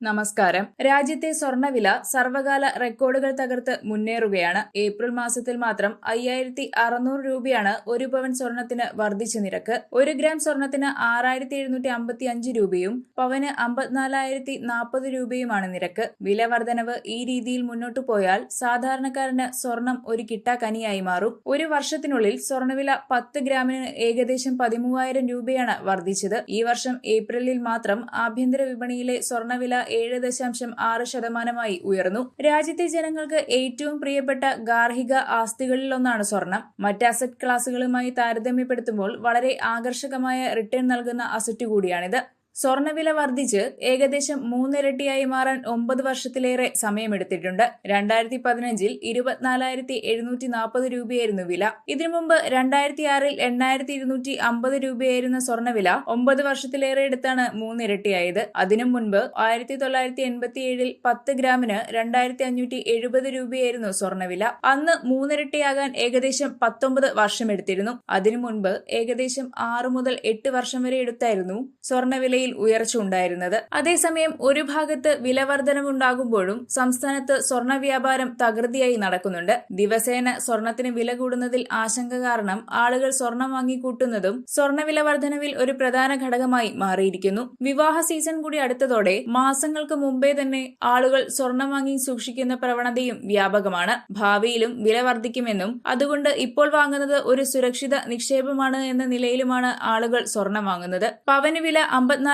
നമസ്കാരം. രാജ്യത്തെ സ്വർണവില സർവകാല റെക്കോർഡുകൾ തകർത്ത് മുന്നേറുകയാണ്. ഏപ്രിൽ മാസത്തിൽ മാത്രം അയ്യായിരത്തി അറുന്നൂറ് രൂപയാണ് ഒരു പവൻ സ്വർണത്തിന് വർദ്ധിച്ച നിരക്ക്. ഒരു ഗ്രാം സ്വർണത്തിന് ആറായിരത്തി എഴുന്നൂറ്റി അമ്പത്തി അഞ്ച് രൂപയും പവന് അമ്പത്തിനാലായിരത്തി നാൽപ്പത് രൂപയുമാണ് നിരക്ക്. വില വർധനവ് ഈ രീതിയിൽ മുന്നോട്ടു പോയാൽ സാധാരണക്കാരന് സ്വർണം ഒരു കിട്ടാക്കനിയായി മാറും. ഒരു വർഷത്തിനുള്ളിൽ സ്വർണവില പത്ത് ഗ്രാമിന് ഏകദേശം പതിമൂവായിരം രൂപയാണ് വർദ്ധിച്ചത്. ഈ വർഷം ഏപ്രിലിൽ മാത്രം ആഭ്യന്തര വിപണിയിലെ സ്വർണവില ഏഴ് ദശാംശം ആറ് ശതമാനമായി ഉയർന്നു. രാജ്യത്തെ ജനങ്ങൾക്ക് ഏറ്റവും പ്രിയപ്പെട്ട ഗാർഹിക ആസ്തികളിലൊന്നാണ് സ്വർണം. മറ്റ് അസറ്റ് ക്ലാസുകളുമായി താരതമ്യപ്പെടുത്തുമ്പോൾ വളരെ ആകർഷകമായ റിട്ടേൺ നൽകുന്ന അസറ്റ് കൂടിയാണിത്. സ്വർണവില വർദ്ധിച്ച് ഏകദേശം മൂന്നിരട്ടിയായി മാറാൻ ഒമ്പത് വർഷത്തിലേറെ സമയമെടുത്തിട്ടുണ്ട്. രണ്ടായിരത്തി പതിനഞ്ചിൽ ഇരുപത്തിനാലായിരത്തി എഴുന്നൂറ്റി നാൽപ്പത് രൂപയായിരുന്നു വില. ഇതിനു മുമ്പ് രണ്ടായിരത്തി ആറിൽ എണ്ണായിരത്തി ഇരുന്നൂറ്റി അമ്പത് രൂപയായിരുന്ന സ്വർണവില ഒമ്പത് വർഷത്തിലേറെ എടുത്താണ് മൂന്നിരട്ടിയായത്. അതിനു മുൻപ് ആയിരത്തി തൊള്ളായിരത്തി എൺപത്തി ഏഴിൽ പത്ത് ഗ്രാമിന് രണ്ടായിരത്തി അഞ്ഞൂറ്റി എഴുപത് രൂപയായിരുന്നു സ്വർണവില അന്ന് മൂന്നിരട്ടിയാകാൻ ഏകദേശം പത്തൊമ്പത് വർഷമെടുത്തിരുന്നു. അതിനു മുൻപ് ഏകദേശം ആറ് മുതൽ എട്ട് വർഷം വരെ എടുത്തായിരുന്നു സ്വർണവിലയിൽ ഉയർച്ച ഉണ്ടായിരുന്നത്. അതേസമയം ഒരു ഭാഗത്ത് വില വർധനവുണ്ടാകുമ്പോഴും സംസ്ഥാനത്ത് സ്വർണ വ്യാപാരം തകൃതിയായി നടക്കുന്നുണ്ട്. ദിവസേന സ്വർണത്തിന് വില കൂടുന്നതിൽ ആശങ്ക കാരണം ആളുകൾ സ്വർണം വാങ്ങിക്കൂട്ടുന്നതും സ്വർണവില വർധനവിൽ ഒരു പ്രധാന ഘടകമായി മാറിയിരിക്കുന്നു. വിവാഹ സീസൺ കൂടി അടുത്തതോടെ മാസങ്ങൾക്ക് മുമ്പേ തന്നെ ആളുകൾ സ്വർണം വാങ്ങി സൂക്ഷിക്കുന്ന പ്രവണതയും വ്യാപകമാണ്. ഭാവിയിലും വില വർദ്ധിക്കുമെന്നും അതുകൊണ്ട് ഇപ്പോൾ വാങ്ങുന്നത് ഒരു സുരക്ഷിത നിക്ഷേപമാണ് എന്ന നിലയിലുമാണ് ആളുകൾ സ്വർണം വാങ്ങുന്നത്. പവന് വില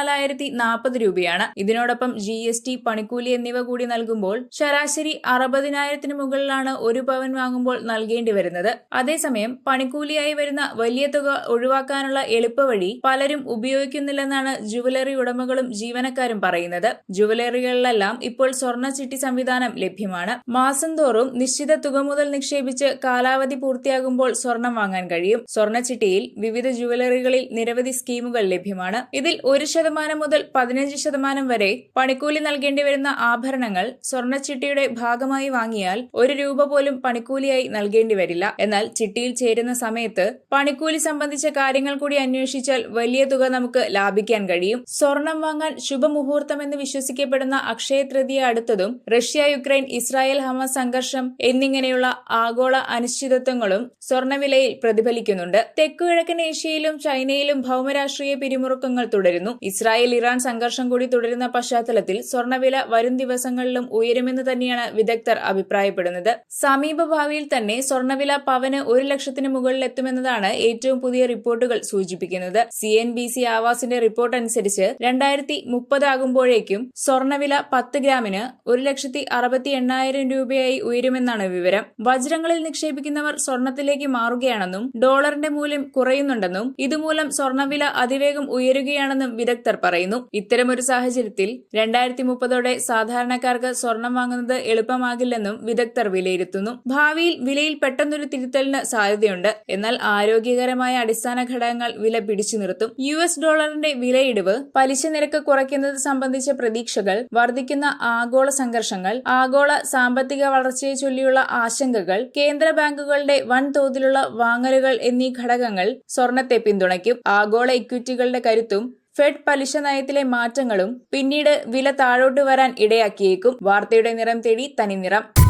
അമ്പത്തിനാലായിരത്തി നാൽപ്പത് രൂപയാണ്. ഇതിനോടൊപ്പം ജി എസ് ടി പണിക്കൂലി എന്നിവ കൂടി നൽകുമ്പോൾ ശരാശരി അറുപതിനായിരത്തിന് മുകളിലാണ് ഒരു പവൻ വാങ്ങുമ്പോൾ നൽകേണ്ടി വരുന്നത്. അതേസമയം പണിക്കൂലിയായി വരുന്ന വലിയ തുക ഒഴിവാക്കാനുള്ള എളുപ്പവഴി പലരും ഉപയോഗിക്കുന്നില്ലെന്നാണ് ജുവലറി ഉടമകളും ജീവനക്കാരും പറയുന്നത്. ജുവലറികളിലെല്ലാം ഇപ്പോൾ സ്വർണ ചിട്ടി സംവിധാനം ലഭ്യമാണ്. മാസം തോറും നിശ്ചിത തുക മുതൽ നിക്ഷേപിച്ച് കാലാവധി പൂർത്തിയാകുമ്പോൾ സ്വർണം വാങ്ങാൻ കഴിയും. സ്വർണ ചിട്ടിയിൽ വിവിധ ജുവലറികളിൽ നിരവധി സ്കീമുകൾ ലഭ്യമാണ്. ഇതിൽ ഒരു മുതൽ പതിനഞ്ച് ശതമാനം വരെ പണിക്കൂലി നൽകേണ്ടി വരുന്ന ആഭരണങ്ങൾ സ്വർണച്ചിട്ടിയുടെ ഭാഗമായി വാങ്ങിയാൽ ഒരു രൂപ പോലും പണിക്കൂലിയായി നൽകേണ്ടി വരില്ല. എന്നാൽ ചിട്ടിയിൽ ചേരുന്ന സമയത്ത് പണിക്കൂലി സംബന്ധിച്ച കാര്യങ്ങൾ കൂടി അന്വേഷിച്ചാൽ വലിയ തുക നമുക്ക് ലാഭിക്കാൻ കഴിയും. സ്വർണം വാങ്ങാൻ ശുഭമുഹൂർത്തമെന്ന് വിശ്വസിക്കപ്പെടുന്ന അക്ഷയ തൃതീയ അടുത്തതും റഷ്യ യുക്രൈൻ ഇസ്രായേൽ ഹമാസ് സംഘർഷം എന്നിങ്ങനെയുള്ള ആഗോള അനിശ്ചിതത്വങ്ങളും സ്വർണവിലയിൽ പ്രതിഫലിക്കുന്നുണ്ട്. തെക്കുകിഴക്കൻ ഏഷ്യയിലും ചൈനയിലും ഭൗമരാഷ്ട്രീയ പിരിമുറുക്കങ്ങൾ തുടരുന്നു. ഇസ്രായേൽ ഇറാൻ സംഘർഷം കൂടി തുടരുന്ന പശ്ചാത്തലത്തിൽ സ്വർണവില വരും ദിവസങ്ങളിലും ഉയരുമെന്ന് തന്നെയാണ് വിദഗ്ധർ അഭിപ്രായപ്പെടുന്നത്. സമീപ ഭാവിയിൽ തന്നെ സ്വർണവില പവന് ഒരു ലക്ഷത്തിന് മുകളിൽ എത്തുമെന്നതാണ് ഏറ്റവും പുതിയ റിപ്പോർട്ടുകൾ സൂചിപ്പിക്കുന്നത്. സി എൻ ബി സി ആവാസിന്റെ റിപ്പോർട്ട് അനുസരിച്ച് രണ്ടായിരത്തി മുപ്പതാകുമ്പോഴേക്കും സ്വർണവില പത്ത് ഗ്രാമിന് ഒരു ലക്ഷത്തി അറുപത്തി എണ്ണായിരം രൂപയായി ഉയരുമെന്നാണ് വിവരം. വജ്രങ്ങളിൽ നിക്ഷേപിക്കുന്നവർ സ്വർണത്തിലേക്ക് മാറുകയാണെന്നും ഡോളറിന്റെ മൂല്യം കുറയുന്നുണ്ടെന്നും ഇതുമൂലം സ്വർണവില അതിവേഗം ഉയരുകയാണെന്നും വിദഗ്ധർ പറയുന്നു. ഇത്തരമൊരു സാഹചര്യത്തിൽ രണ്ടായിരത്തി മുപ്പതോടെ സാധാരണക്കാർക്ക് സ്വർണം വാങ്ങുന്നത് എളുപ്പമാകില്ലെന്നും വിദഗ്ധർ വിലയിരുത്തുന്നു. ഭാവിയിൽ വിലയിൽ പെട്ടെന്നൊരു തിരുത്തലിന് സാധ്യതയുണ്ട്. എന്നാൽ ആരോഗ്യകരമായ അടിസ്ഥാന ഘടകങ്ങൾ വില പിടിച്ചു നിർത്തും. യു എസ് ഡോളറിന്റെ വിലയിടിവ് പലിശ നിരക്ക് കുറയ്ക്കുന്നത് സംബന്ധിച്ച പ്രതീക്ഷകൾ വർദ്ധിക്കുന്ന ആഗോള സംഘർഷങ്ങൾ ആഗോള സാമ്പത്തിക വളർച്ചയെ ചൊല്ലിയുള്ള ആശങ്കകൾ കേന്ദ്ര ബാങ്കുകളുടെ വൻതോതിലുള്ള വാങ്ങലുകൾ എന്നീ ഘടകങ്ങൾ സ്വർണത്തെ പിന്തുണയ്ക്കും. ആഗോള ഇക്വിറ്റികളുടെ കരുത്തും ഫെഡ് പലിശ നയത്തിലെ മാറ്റങ്ങളും പിന്നീട് വില താഴോട്ട് വരാൻ ഇടയാക്കിയേക്കും. വാർത്തയുടെ നിറം തേടി തനിനിറം.